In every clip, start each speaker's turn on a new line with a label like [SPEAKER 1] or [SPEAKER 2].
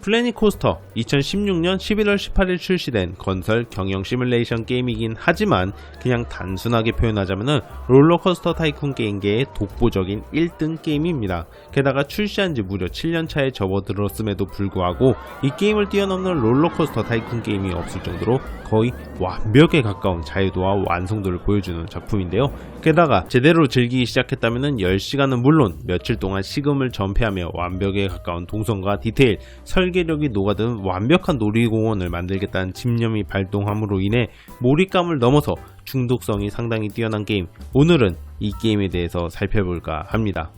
[SPEAKER 1] 플래닛 코스터 2016년 11월 18일 출시된 건설 경영 시뮬레이션 게임이긴 하지만 그냥 단순하게 표현하자면 롤러코스터 타이쿤 게임계의 독보적인 1등 게임입니다. 게다가 출시한 지 무려 7년 차에 접어들었음에도 불구하고 이 게임을 뛰어넘는 롤러코스터 타이쿤 게임이 없을 정도로 거의 완벽에 가까운 자유도와 완성도를 보여주는 작품인데요. 게다가 제대로 즐기기 시작했다면 10시간은 물론 며칠 동안 식음을 전폐하며 완벽에 가까운 동선과 디테일, 설 계력이 녹아든 완벽한 놀이공원을 만들겠다는 집념이 발동함으로 인해 몰입감을 넘어서 중독성이 상당히 뛰어난 게임. 오늘은 이 게임에 대해서 살펴볼까 합니다.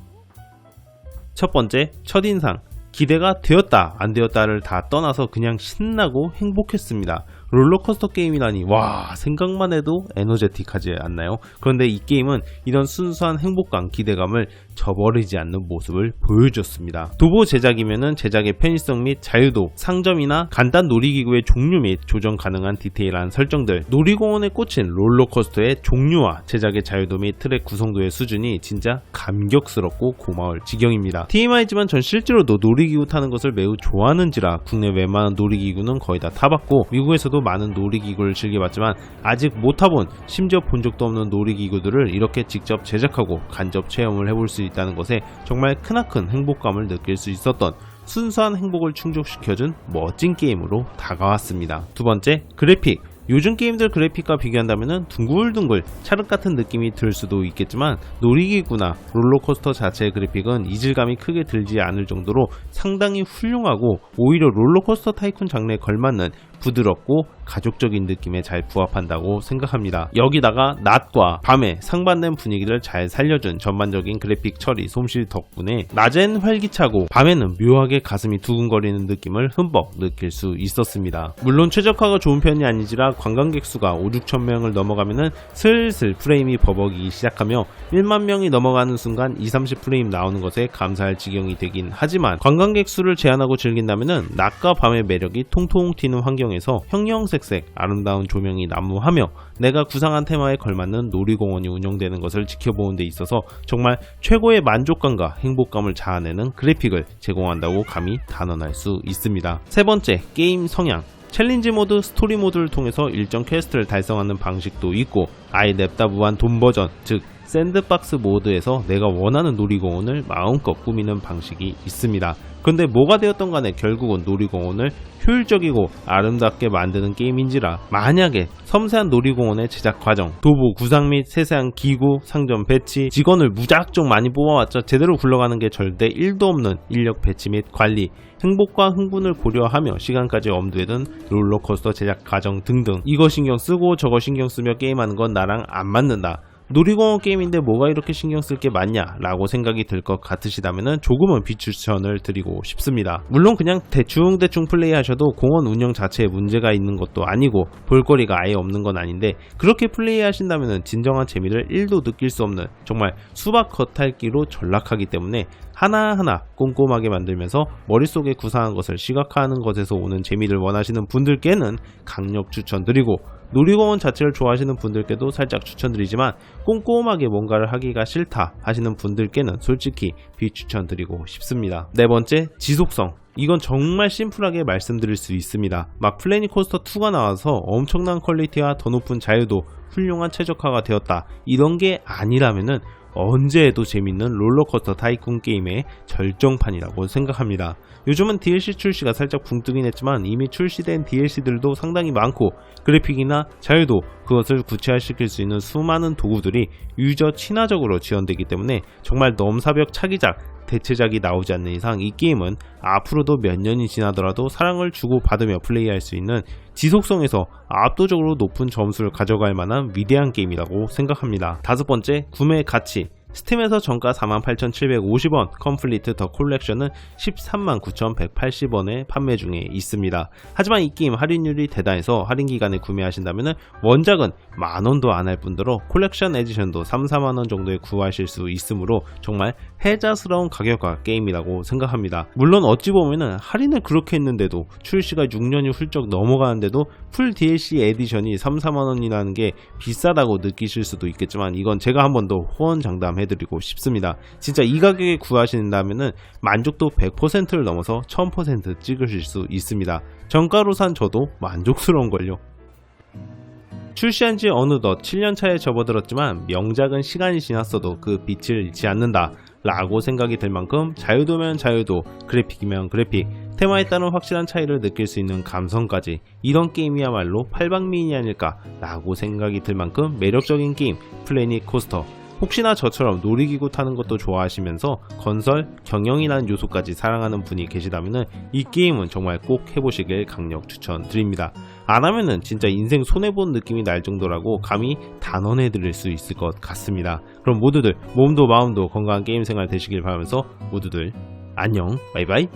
[SPEAKER 1] 첫 번째, 첫인상. 기대가 되었다, 안 되었다를 다 떠나서 그냥 신나고 행복했습니다. 롤러코스터 게임이라니, 와, 생각만 해도 에너제틱하지 않나요? 그런데 이 게임은 이런 순수한 행복감, 기대감을 저버리지 않는 모습을 보여줬습니다. 도보 제작이면은 제작의 편의성 및 자유도, 상점이나 간단 놀이기구의 종류 및 조정 가능한 디테일한 설정들, 놀이공원에 꽂힌 롤러코스터의 종류와 제작의 자유도 및 트랙 구성도의 수준이 진짜 감격스럽고 고마울 지경입니다. TMI지만 전 실제로도 놀이기구 타는 것을 매우 좋아하는지라 국내 웬만한 놀이기구는 거의 다 타봤고 미국에서도 많은 놀이기구를 즐겨봤지만 아직 못 타본 심지어 본 적도 없는 놀이기구들을 이렇게 직접 제작하고 간접 체험을 해볼 수 있다는 것에 정말 크나큰 행복감을 느낄 수 있었던 순수한 행복을 충족시켜준 멋진 게임으로 다가왔습니다. 두 번째, 그래픽. 요즘 게임들 그래픽과 비교한다면 둥글둥글 찰흙 같은 느낌이 들 수도 있겠지만 놀이기구나 롤러코스터 자체의 그래픽은 이질감이 크게 들지 않을 정도로 상당히 훌륭하고 오히려 롤러코스터 타이쿤 장르에 걸맞는 부드럽고 가족적인 느낌에 잘 부합한다고 생각합니다. 여기다가 낮과 밤의 상반된 분위기를 잘 살려준 전반적인 그래픽 처리 솜씨 덕분에 낮엔 활기차고 밤에는 묘하게 가슴이 두근거리는 느낌을 흠뻑 느낄 수 있었습니다. 물론 최적화가 좋은 편이 아니지라 관광객 수가 5, 6천 명을 넘어가면은 슬슬 프레임이 버벅이기 시작하며 1만 명이 넘어가는 순간 2, 30 프레임 나오는 것에 감사할 지경이 되긴 하지만 관광객 수를 제한하고 즐긴다면은 낮과 밤의 매력이 통통 튀는 환경에 서 형형색색 아름다운 조명이 난무하며 내가 구상한 테마에 걸맞는 놀이공원이 운영되는 것을 지켜보는 데 있어서 정말 최고의 만족감과 행복감을 자아내는 그래픽을 제공한다고 감히 단언할 수 있습니다. 세 번째, 게임 성향. 챌린지 모드, 스토리 모드를 통해서 일정 퀘스트를 달성하는 방식도 있고 아예 냅다 무한 돈 버전, 즉 샌드박스 모드에서 내가 원하는 놀이공원을 마음껏 꾸미는 방식이 있습니다. 그런데 뭐가 되었던 간에 결국은 놀이공원을 효율적이고 아름답게 만드는 게임인지라 만약에 섬세한 놀이공원의 제작 과정, 도보 구상 및 세세한 기구, 상점 배치, 직원을 무작정 많이 뽑아왔자 제대로 굴러가는 게 절대 1도 없는 인력 배치 및 관리, 행복과 흥분을 고려하며 시간까지 엄두에 둔 롤러코스터 제작 과정 등등 이거 신경 쓰고 저거 신경 쓰며 게임하는 건 나랑 안 맞는다. 놀이공원 게임인데 뭐가 이렇게 신경 쓸 게 많냐 라고 생각이 들 것 같으시다면 조금은 비추천을 드리고 싶습니다. 물론 그냥 대충대충 플레이하셔도 공원 운영 자체에 문제가 있는 것도 아니고 볼거리가 아예 없는 건 아닌데 그렇게 플레이하신다면 진정한 재미를 1도 느낄 수 없는 정말 수박 겉핥기로 전락하기 때문에 하나하나 꼼꼼하게 만들면서 머릿속에 구상한 것을 시각화하는 것에서 오는 재미를 원하시는 분들께는 강력 추천드리고 놀이공원 자체를 좋아하시는 분들께도 살짝 추천드리지만 꼼꼼하게 뭔가를 하기가 싫다 하시는 분들께는 솔직히 비추천드리고 싶습니다. 네 번째, 지속성. 이건 정말 심플하게 말씀드릴 수 있습니다. 막 플래닛 코스터 2가 나와서 엄청난 퀄리티와 더 높은 자유도 훌륭한 최적화가 되었다. 이런 게 아니라면은 언제 해도 재밌는 롤러코스터 타이쿤 게임의 절정판이라고 생각합니다. 요즘은 DLC 출시가 살짝 붕 뜨긴 했지만 이미 출시된 DLC들도 상당히 많고 그래픽이나 자유도 그것을 구체화시킬 수 있는 수많은 도구들이 유저 친화적으로 지원되기 때문에 정말 넘사벽 차기작 대체작이 나오지 않는 이상 이 게임은 앞으로도 몇 년이 지나더라도 사랑을 주고받으며 플레이할 수 있는 지속성에서 압도적으로 높은 점수를 가져갈 만한 위대한 게임이라고 생각합니다. 다섯 번째, 구매 가치. 스팀에서 정가 48,750원, 컴플리트 더 콜렉션은 139,180원에 판매 중에 있습니다. 하지만 이 게임 할인율이 대단해서 할인 기간에 구매하신다면 원작은 만원도 안 할 뿐더러 콜렉션 에디션도 3, 4만원 정도에 구하실 수 있으므로 정말 해자스러운 가격과 게임이라고 생각합니다. 물론 어찌 보면은 할인을 그렇게 했는데도 출시가 6년이 훌쩍 넘어가는데도 풀 DLC 에디션이 3, 4만 원이라는 게 비싸다고 느끼실 수도 있겠지만 이건 제가 한 번 더 호언장담 해드리고 싶습니다. 진짜 이 가격에 구하신다면은 만족도 100%를 넘어서 1000% 찍으실 수 있습니다. 정가로 산 저도 만족스러운걸요. 출시한 지 어느덧 7년 차에 접어들었지만 명작은 시간이 지났어도 그 빛을 잃지 않는다. 라고 생각이 들 만큼 자유도면 자유도, 그래픽이면 그래픽, 테마에 따른 확실한 차이를 느낄 수 있는 감성까지 이런 게임이야말로 팔방미인이 아닐까 라고 생각이 들 만큼 매력적인 게임 플래닛 코스터 혹시나 저처럼 놀이기구 타는 것도 좋아하시면서 건설, 경영이라는 요소까지 사랑하는 분이 계시다면 이 게임은 정말 꼭 해보시길 강력 추천드립니다. 안 하면은 진짜 인생 손해본 느낌이 날 정도라고 감히 단언해 드릴 수 있을 것 같습니다. 그럼 모두들 몸도 마음도 건강한 게임 생활 되시길 바라면서 모두들 안녕 바이바이